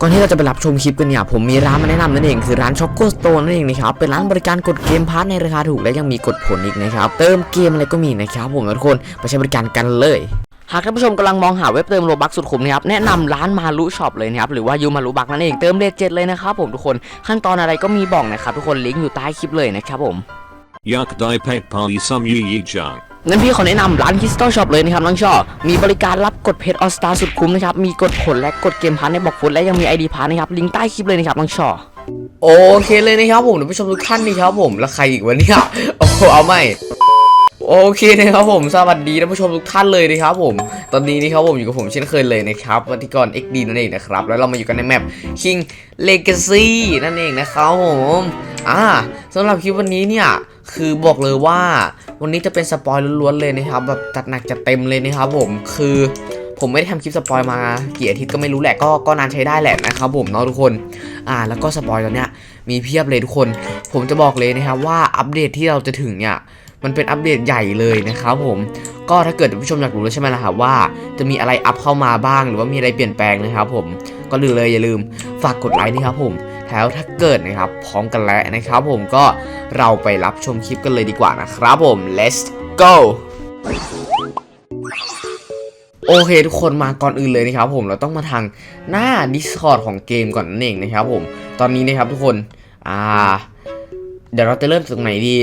ก่อนที่เราจะไปรับชมคลิปกันเนี่ยผมมีร้านมาแนะนำนั่นเองคือร้านช็อกโกสโตนนั่นเองนะครับเป็นร้านบริการกดเกมพาร์ทในราคาถูกและยังมีกดผลอีกนะครับเติมเกมอะไรก็มีนะครับผมทุกคนไปใช้บริการกันเลยหากท่านผู้ชมกำลังมองหาเว็บเติมโลบักสุดคุ้มนะครับแนะนำร้านมารุช็อปเลยนะครับหรือว่ายูมารุบักนั่นเองเติมเลทเจ็ดเลยนะครับผมทุกคนขั้นตอนอะไรก็มีบอกนะครับทุกคนลิงก์อยู่ใต้คลิปเลยนะครับผม Yak Dai Pek Pali Sum Yu Yi Jang. งั้ นพี่ขอแนะนำร้านคิสตัลช็อปเลยนะครับน้องชอมีบริการรับกดเพจออสตาสุดคุ้มนะครับ มีกดผลและกดเกมพาร์ทในบอกฟุตและยังมี ID พาร์ทนะครับ ลิงก์ใต้คลิปเลยนะครับน้องชอโอเคเลยนะครับผมท่านผู้ชมทุกท่านนี่ครับผมแล้วใครอีกวะเนี่ยโอ้เอาไม่โอเคนะครับผมสวัสดีท่านผู้ชมทุกท่านเลยนะครับผม ตอนนี้นี่ครับผมอยู่กับผมเช่นเคยเลยนะครับวัติกร XD นั่นเองนะครับ แล้วเรามาอยู่กันในแมป King Legacy นั่นเองนะครับผมอ่าสำหรับคลิปวันนี้เนี่ยคือบอกเลยว่า วันนี้จะเป็นสปอยล้วนๆเลยนะครับแบบจัดหนักจัดเต็มเลยนะครับผมคือผมไม่ได้ทำคลิปสปอยมากี่อาทิตย์ก็ไม่รู้แหละก็ก็นานใช้ได้แหละนะครับผมเนาะทุกคน อ่าแล้วก็สปอยตอนเนี้ยมีเพียบเลยทุกคน ผมจะบอกเลยนะครับว่าอัปเดตที่เราจะถึงเนี่ยมันเป็นอัปเดตใหญ่เลยนะครับผมก็ถ้าเกิดผู้ชมอยากรู้แล้วใช่ไหมล่ะครับว่าจะมีอะไรอัพเข้ามาบ้างหรือว่ามีอะไรเปลี่ยนแปลงนะครับผมก็ลืมเลยอย่าลืมฝากกดไลค์นะครับผม แล้วถ้าเกิดนะครับ พร้อมกันแล้วนะครับผมก็เราไปรับชมคลิปกันเลยดีกว่านะครับผม let's go โอเคทุกคนมาก่อนอื่นเลยนะครับผมเราต้องมาทางหน้า Discord ของเกมก่อนนั่นเองนะครับผมตอนนี้นะครับทุกคนอ่าเดี๋ยวเราจะเริ่มจากตรงไหนดี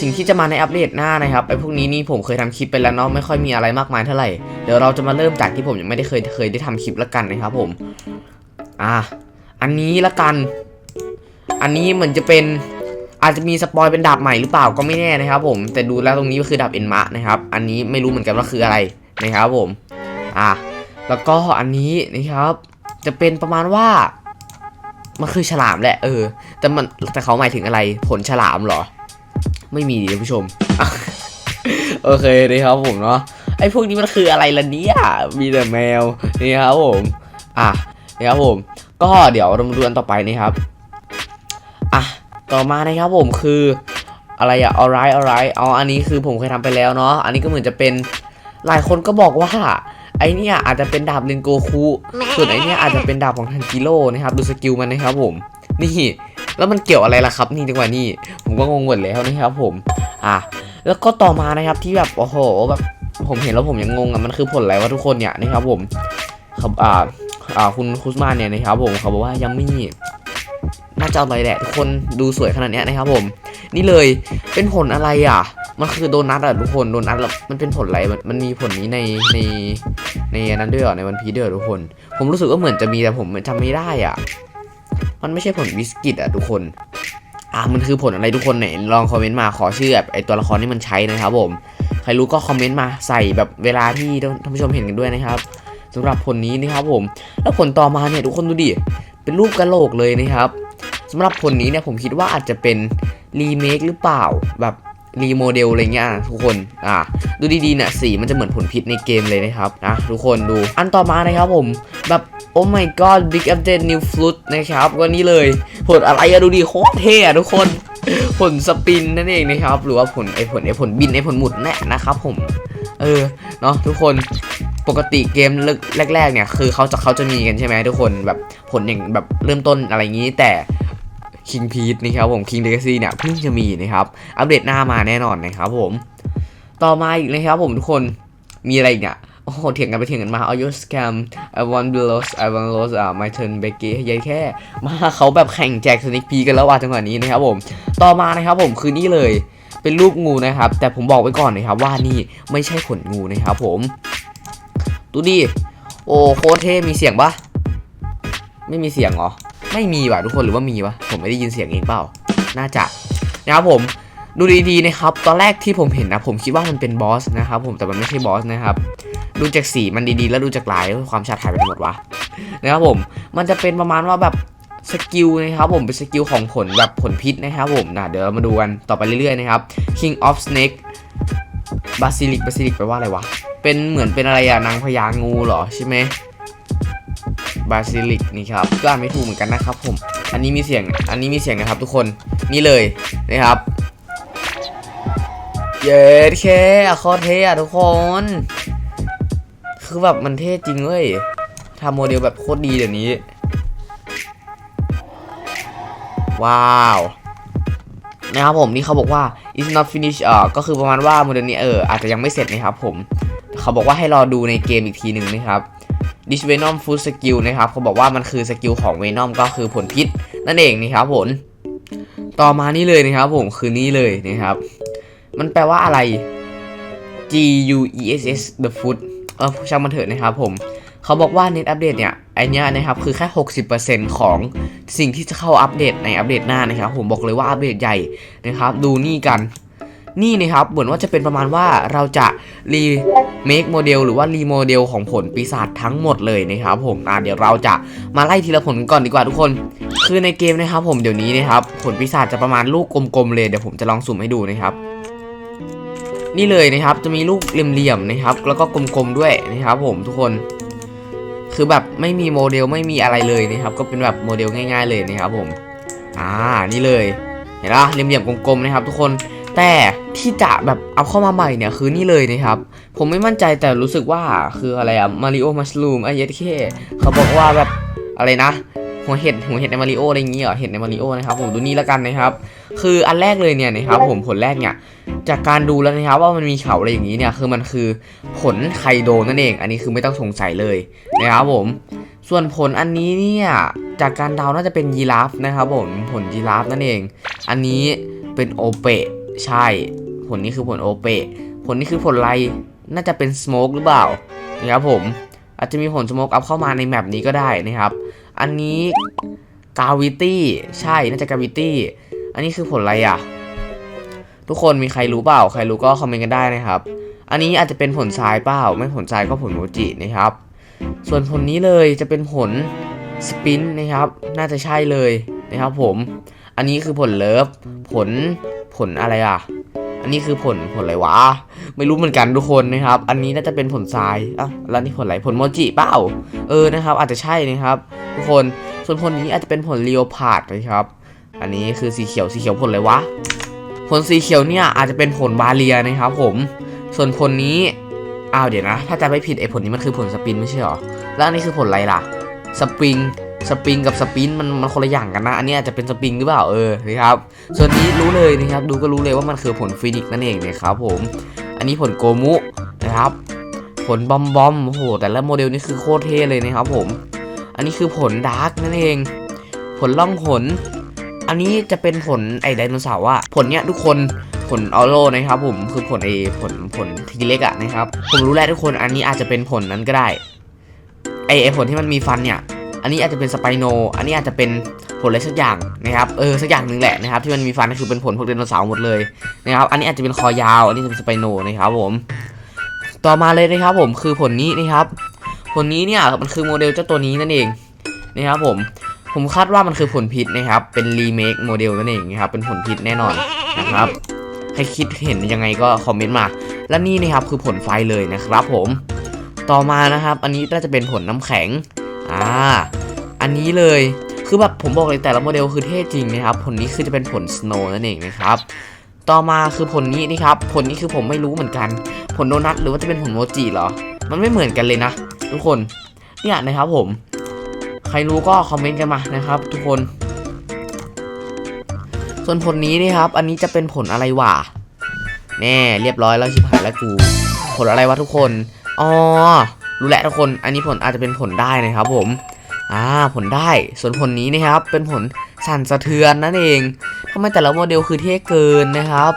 สิ่งที่จะมาในอัปเดตหน้านะครับไอ้พวกนี้นี่ผมเคยทำคลิปไปแล้วเนาะไม่ค่อยมีอะไรมากมายเท่าไหร่เดี๋ยวเราจะมาเริ่มจากที่ผมยังไม่ได้เคยเคยได้ทำคลิปและกันนะครับผมอะ อันนี้ละกัน อันนี้เหมือนจะเป็นอาจจะมีสปอยเป็นดาบใหม่หรือเปล่าก็ไม่แน่นะครับ ผม แต่ดูแล้วตรงนี้ก็คือดาบเอ็นมะนะครับ อันนี้ไม่รู้เหมือนกันว่าคืออะไรนะครับผม อะ แล้วก็อันนี้นะครับ จะเป็นประมาณว่า มันคือฉลามแหละ เออ แต่มันแต่เขาหมายถึงอะไร ผลฉลามเหรอ ไม่มีดิท่านผู้ชม โอเคนะครับผมเนาะ ไอ้พวกนี้มันคืออะไรล่ะเนี่ย มีแต่แมว นี่ครับผม อะนี่ครับผม ก็เดี๋ยวรามาดูกันต่อไปนะครับอะต่อมานะครับผมคืออะไรอะ alright alright เอาอันนี้คือผมเคยทำไปแล้วเนาะอันนี้ก็เหมือนจะเป็นหลายคนก็บอกว่าไอเนี่ยอาจจะเป็นดาบเลนโกคุส่วนไอเนี่ยอาจจะเป็นดาบของทันจิโร่นะครับดูสกิลมันนะครับผมนี่แล้วมันเกี่ยวอะไรล่ะครับ นี่จังหวะนี้ผมก็งงหมดแล้วนะครับผมอะแล้วก็ต่อมานะครับที่แบบโอ้โหแบบผมเห็นแล้วผมยังงงอะมันคือผลอะไรวะทุกคนเนี่ยนะครับผมครับอ่าอ่า คุณคุสมาเนี่ยนะครับผมเขาบอกว่ายังไม่น่าจะอาอะไรแหละทุกคนดูสวยขนาดนี้นะครับผม นี่เลยเป็นผลอะไรอะ มันคือโดนัทอะทุกคนโดนัทแล้วมันเป็นผลอะไรมันมันมีผลนี้ในในในนั้นด้วยเหรอในวันพีเดอร์ทุกคน ผมรู้สึกว่าเหมือนจะมีแต่ผมจำไม่ได้อะ มันไม่ใช่ผลวิสกิตอะทุกคนอ่ามันคือผลอะไรทุกคนไหนลองคอมเมนต์มาขอชื่อแบบไอตัวละครที่มันใช้นะครับผม ใครรู้ก็คอมเมนต์มาใส่แบบเวลาที่ท่านผู้ชมเห็นกันด้วยนะครับ สำหรับผลนี้นะครับผม แล้วผลต่อมาเนี่ยทุกคนดูดิ เป็นรูปกระโหลกเลยนะครับสำหรับผลนี้เนี่ยผมคิดว่าอาจจะเป็นรีเมคหรือเปล่าแบบรีโมเดลอะไรเงี้ยทุกคน อ่าดูดีๆเนี่ยสีมันจะเหมือนผลพิษในเกมเลยนะครับนะทุกคนดู อันต่อมานะครับผม แบบโอ้ my god big update new flute นะครับก็นี่เลย ผลอะไรอะดูดิโคตรเท่อะทุกคน ผลสปินนั่นเองนะครับ หรือว่าผลไอผลไอผลบินไอผลหมุดแน่นะครับผม เออ เนาะทุกคน ปกติเกมแรกๆเนี่ยคือเขาจะเขาจะมีกันใช่ไหมทุกคนแบบผลอย่างแบบเริ่มต้นอะไรอย่างนี้แต่ King p e t นะครับผม King Legacy เนี่ยเพิ่งจะมีนะครับอัปเดตหน้ามาแน่นอนนะครับผมต่อมาอีกนะครับผมทุกคนมีอะไรอีกเนี่ยโอ้โหเถียงกันไปเถียงกันมา Are you scam I want below I want lost อ่า my turn Becky ยัยแค่ มาเขาแบบแข่งแจกสนิกพีกันแล้วว่ะจังหวะนี้นะครับผม ต่อมานะครับผมคือนี่เลย เป็นรูปงูนะครับ แต่ผมบอกไว้ก่อนนะครับว่านี่ไม่ใช่ขนงูนะครับผม ดูดิ โอ้โคตรเท่มีเสียงปะไม่มีเสียงเหรอ ไม่มีว่ะทุกคนหรือว่ามีวะ ผมไม่ได้ยินเสียงเองเปล่า น่าจะนะครับผม ดูดีๆนะครับ ตอนแรกที่ผมเห็นนะ ผมคิดว่ามันเป็นบอสนะครับผม แต่มันไม่ใช่บอสนะครับ ดูจากสีมันดีๆ แล้วดูจากลายความชัดหายไปหมดวะ นะครับผม มันจะเป็นประมาณว่าแบบสกิลนะครับผมเป็นสกิลของผลแบบผลพิษนะครับผมนะเดี๋ยวมาดูกันต่อไปเรื่อยๆนะครับ King of Snake Basilic Basilic แปลว่าอะไรวะ เป็นเหมือนเป็นอะไรอะนางพญางูเหรอใช่ไหมบาซิลิกนี่ครับก็อ่านไม่ถูกเหมือนกันนะครับผม อันนี้มีเสียง อันนี้มีเสียงนะครับทุกคน นี่เลยนะครับ เย้เคอะคตรเท่อะทุกคน คือแบบมันเท่จริงเว้ยทำโมเดลแบบโคตรดีเดี๋ยวนี้ ว้าวนะครับผมนี่เขาบอกว่า is not finished เอ่อก็คือประมาณว่าโมเดลนี้เอออาจจะยังไม่เสร็จนะครับผม เขาบอกว่าให้รอดูในเกมอีกทีหนึ่งนะครับดิชเวนอมฟูดสกิลนะครับเขาบอกว่ามันคือสกิลของเวนอมก็คือผลพิษนั่นเองนะครับผมต่อมานี่เลยนะครับผมคือนี่เลยนะครับ มันแปลว่าอะไร G U E S S the food เออช่างมันเถอะนะครับผมเขาบอกว่าเน็ตอัปเดตเนี่ยไอเนี้ยนะครับคือแค่ 60%ของสิ่งที่จะเข้าอัปเดตในอัปเดตหน้านะครับ ผมบอกเลยว่าอัปเดตใหญ่นะครับ ดูนี่กัน นี่นะครับเหมือนว่าจะเป็นประมาณว่าเราจะรีเมคโมเดลหรือว่ารีโมเดลของผลปีศาจทั้งหมดเลยนะครับผมอะเดี๋ยวเราจะมาไล่ทีละผลกันก่อนดีกว่าทุกคน คือในเกมนะครับ ผมเดี๋ยวนี้นะครับผลปีศาจจะประมาณลูกกลมๆเลยเดี๋ยวผมจะลองสุ่มให้ดูนะครับนี่เลยนะครับจะมีลูกเหลี่ยมๆนะครับ แล้วก็กลมๆด้วยนะครับ ผมทุกคน คือแบบไม่มีโมเดลไม่มีอะไรเลยนะครับ ก็เป็นแบบโมเดลง่าย ๆ เลยนะครับผม อ่านี่เลยเห็นปะเหลี่ยมๆกลมๆนะครับ ทุกคนแต่ ที่จะแบบเอาเข้ามาใหม่เนี่ยคือนี่เลยนะครับ ผมไม่มั่นใจแต่รู้สึกว่าคืออะไรอะมาริโอมัสลูมไอเยสเคเขาบอกว่าแบบอะไรนะหัวเห็ดหัวเห็ดในมาริโออะไรอย่างเงี้เหรอเห็ดในมาริโอนะครับผมดูนี่แล้วกันนะครับ คืออันแรกเลยเนี่ยนะครับผมผลแรกเนี่ยจากการดูแล้วนะครับว่ามันมีเขาอะไรอย่างนี้เนี่ยคือมันคือผลไคโดนั่นเอง อันนี้คือไม่ต้องสงสัยเลยนะครับผมส่วนผลอันนี้เนี่ยจากการเดาน่าจะเป็นยีราฟนะครับผมผลยีราฟนั่นเอง อันนี้เป็นโอเปะใช่ ผลนี้คือผลโอเปะผลนี้คือผลไรน่าจะเป็นสโมกหรือเปล่านะครับผมอาจจะมีผลสโมกอัพเข้ามาในแมปนี้ก็ได้นะครับ อันนี้กาวิตี้ใช่น่าจะกาวิตี้อันนี้คือผลอะไรอะ ทุกคนมีใครรู้เปล่า ใครรู้ก็คอมเมนต์กันได้นะครับ อันนี้อาจจะเป็นผลทรายเปล่า ไม่ผลทรายก็ผลโมจินะครับ ส่วนผลนี้เลยจะเป็นผลสปินนะครับ น่าจะใช่เลยนะครับผม อันนี้คือผลเลิฟ ผลผลอะไรอะ อันนี้คือผลผลอะไรวะ ไม่รู้เหมือนกันทุกคนนะครับ อันนี้น่าจะเป็นผลทรายอะแล้วนี่ผลอะไรผลโมจิเปล่าเออนะครับ อาจจะใช่นะครับทุกคนส่วนผลนี้อาจจะเป็นผลเลียวพาดนะครับ อันนี้คือสีเขียวสีเขียวผลอะไรวะผลสีเขียวเนี่ยอาจจะเป็นผลบาเลียนะครับ ผมส่วนผลนี้อ้าวเดี๋ยวนะ ถ้าจะไม่ผิดไอ้ผลนี้มันคือผลสปินไม่ใช่หรอแล้วอันนี้คือผลอะไรล่ะสปริง สปริงกับสปินมันมันคนละอย่างกันนะ อันนี้อาจจะเป็นสปริงหรือเปล่าเออนะครับส่วนนี้รู้เลยนะครับดูก็รู้เลยว่ามันคือผลฟินิกซ์นั่นเองนะครับผมอันนี้ผลโกมุนะครับ ผลบอมบอมโอ้โหแต่ละโมเดลนี่คือโคตรเท่เลยนะครับผม อันนี้คือผลดาร์กนั่นเอง ผลล่องผลอันนี้จะเป็นผลไอ้ไดโนเสาร์อะผลเนี้ยทุกคนผลออโรนะครับผมคือผลไอ้ผลผลทีเล็กอะนะครับผมรู้แล้วทุกคนอันนี้อาจจะเป็นผลนั้นก็ได้ไอ้ไอผลที่มันมีฟันเนี่ย อันนี้อาจจะเป็นสไปโน อันนี้อาจจะเป็นผลอะไรสักอย่างนะครับเออสักอย่างหนึ่งแหละนะครับที่มันมีฟันก็คือเป็นผลพวกไดโนเสาร์หมดเลยนะครับอันนี้อาจจะเป็นคอยาว อันนี้จะเป็นสไปโนนะครับผมต่อมาเลยนะครับผมคือผลนี้นะครับผลนี้เนี่ยมันคือโมเดลเจ้าตัวนี้นั่นเองนะครับผมผมคาดว่ามันคือผลพิษนะครับเป็นรีเมคโมเดลนั่นเองนะครับเป็นผลพิษแน่นอนนะครับให้คิดเห็นยังไงก็คอมเมนต์มา และนี่นะครับคือผลไฟเลยนะครับผมต่อมานะครับ อันนี้น่าจะเป็นผลน้ำแข็ง อ่า อันนี้เลย คือแบบผมบอกเลยแต่ละโมเดลคือเท่จริงนะครับ ผลนี้คือจะเป็นผลสโนว์นั่นเองนะครับ ต่อมาคือผลนี้นี่ครับ ผลนี้คือผมไม่รู้เหมือนกัน ผลโดนัทหรือว่าจะเป็นผลโมจิเหรอ มันไม่เหมือนกันเลยนะ ทุกคน เนี่ยนะครับผม ใครรู้ก็คอมเมนต์กันมานะครับ ทุกคน ส่วนผลนี้นี่ครับ อันนี้จะเป็นผลอะไรวะแน่เรียบร้อยแล้วชิบหายแล้วกู ผลอะไรวะทุกคน อ๋อ รู้แหละทุกคน อันนี้ผลอาจจะเป็นผลได้นะครับผม อ่า ผลได้ ส่วนผลนี้นะครับ เป็นผลสั่นสะเทือนนั่นเองทำไมแต่ละโมเดลคือเท่เกินนะครับ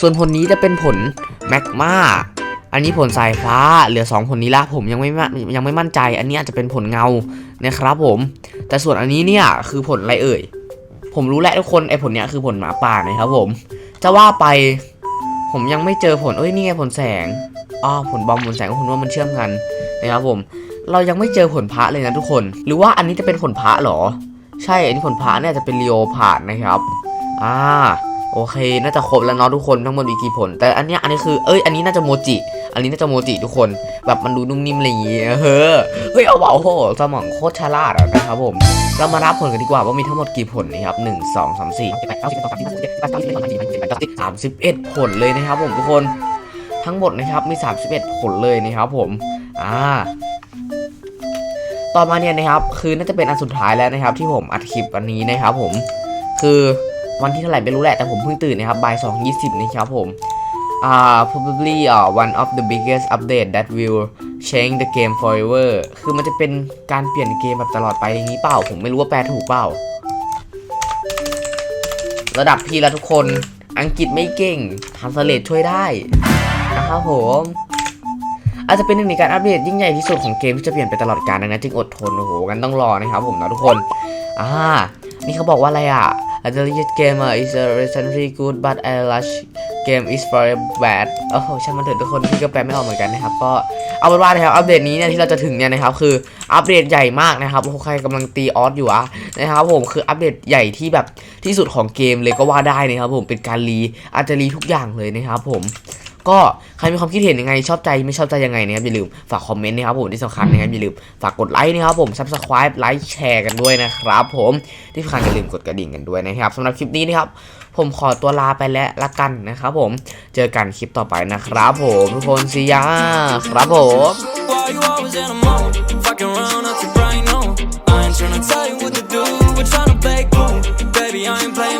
ส่วนผลนี้จะเป็นผลแมกมาอันนี้ผลสายฟ้า เหลือ 2 ผลนี้ละผมยังไม่มั่นยังไม่มั่นใจ อันนี้อาจจะเป็นผลเงานะครับผม แต่ส่วนอันนี้เนี่ยคือผลอะไรเอ่ย ผมรู้แหล้วทุกคนไอ้ผลเนี้ยคือผลหมาป่านะครับผม จะว่าไปผมยังไม่เจอผลเอ้ยนี่ไงผลแสงอ๋อผลบอมผลแสงก็ผมว่ามันเชื่อมกัน นะครับผม เรายังไม่เจอผลพระเลยนะทุกคน หรือว่าอันนี้จะเป็นผลพระเหรอ ใช่อันนี้ผลพระเนี่ยจะเป็นเรียวผ่านนะครับ อ่าโอเค น่าจะครบแล้วเนาะทุกคนทั้งหมดอีกี่ผล แต่อันเนี้ยอันนี้คือเอ้ยอันนี้น่าจะโมจิ อันนี้น่าจะโมจิทุกคน แบบมันดูนุ่มนิ่มอะไรอย่างงี้เฮ้อเฮ้ยเอาวโอ้โหสมองโคตรฉลาดอะนะครับผม เรามารับผลกันดีกว่าว่ามีทั้งหมดกี่ผลนะครับหนึ่งสองสามสี่เจ็ดแปดเก้าสิบสองสามสิบเจ็ดสามสิบเอ็ดผลเลยนะครับผมทุกคน ทั้งหมดนะครับมี 31 ผลเลยนะครับผมอ่าต่อมาเนี่ยนะครับคือน่าจะเป็นอันสุดท้ายแล้วนะครับ ที่ผมอัดคลิปวันนี้นะครับผมคือวันที่เท่าไหร่ไม่รู้แหละแต่ผมเพิ่งตื่นนะครับบ่ายสองยี่สิบนะครับผมอ่า probably uh, one of the biggest update that will change the game forever คือมันจะเป็นการเปลี่ยนเกมแบบตลอดไปอย่างนี้เปล่า ผมไม่รู้ว่าแปลถูกเปล่า ระดับพี่แล้วทุกคนอังกฤษไม่เก่งทำสเลดช่วยได้ นะครับผม อาจจะเป็นหนึ่งในการอัปเดตยิ่งใหญ่ที่สุดของเกมที่จะเปลี่ยนไปตลอดกาลดังนั้นจึงอดทนโอ้โหกันต้องรอนะครับผมนะทุกคนอ่านี่เขาบอกว่าอะไรอะ A delicious game is a recently good but a lush game is for bad โอ้โหช่างมันเถอะทุกคนพี่ก็แปลไม่ออกเหมือนกันนะครับ ก็เอาเป็นว่านะครับอัปเดตนี้เนี่ยที่เราจะถึงเนี่ยนะครับคืออัปเดตใหญ่มากนะครับโอ้โหใครกำลังตีออสอยู่อะนะครับผมคืออัปเดตใหญ่ที่แบบที่สุดของเกมเลยก็ว่าได้นะครับผมเป็นการรีอาจจะรีทุกอย่างเลยนะครับผม ก็ใครมีความคิดเห็นยังไงชอบใจไม่ชอบใจยังไงนะครับอย่าลืมฝากคอมเมนต์นะครับผมที่สำคัญนะครับอย่าลืมฝากกดไลค์นะครับผมซับสไครป์ไลค์แชร์กันด้วยนะครับผมที่สำคัญอย่าลืมกดกระดิ่งกันด้วยนะครับสำหรับคลิปนี้นะครับผมขอตัวลาไปแล้วละกันนะครับผมเจอกันคลิปต่อไปนะครับผมทุกคนสียาครับผม I ain't playing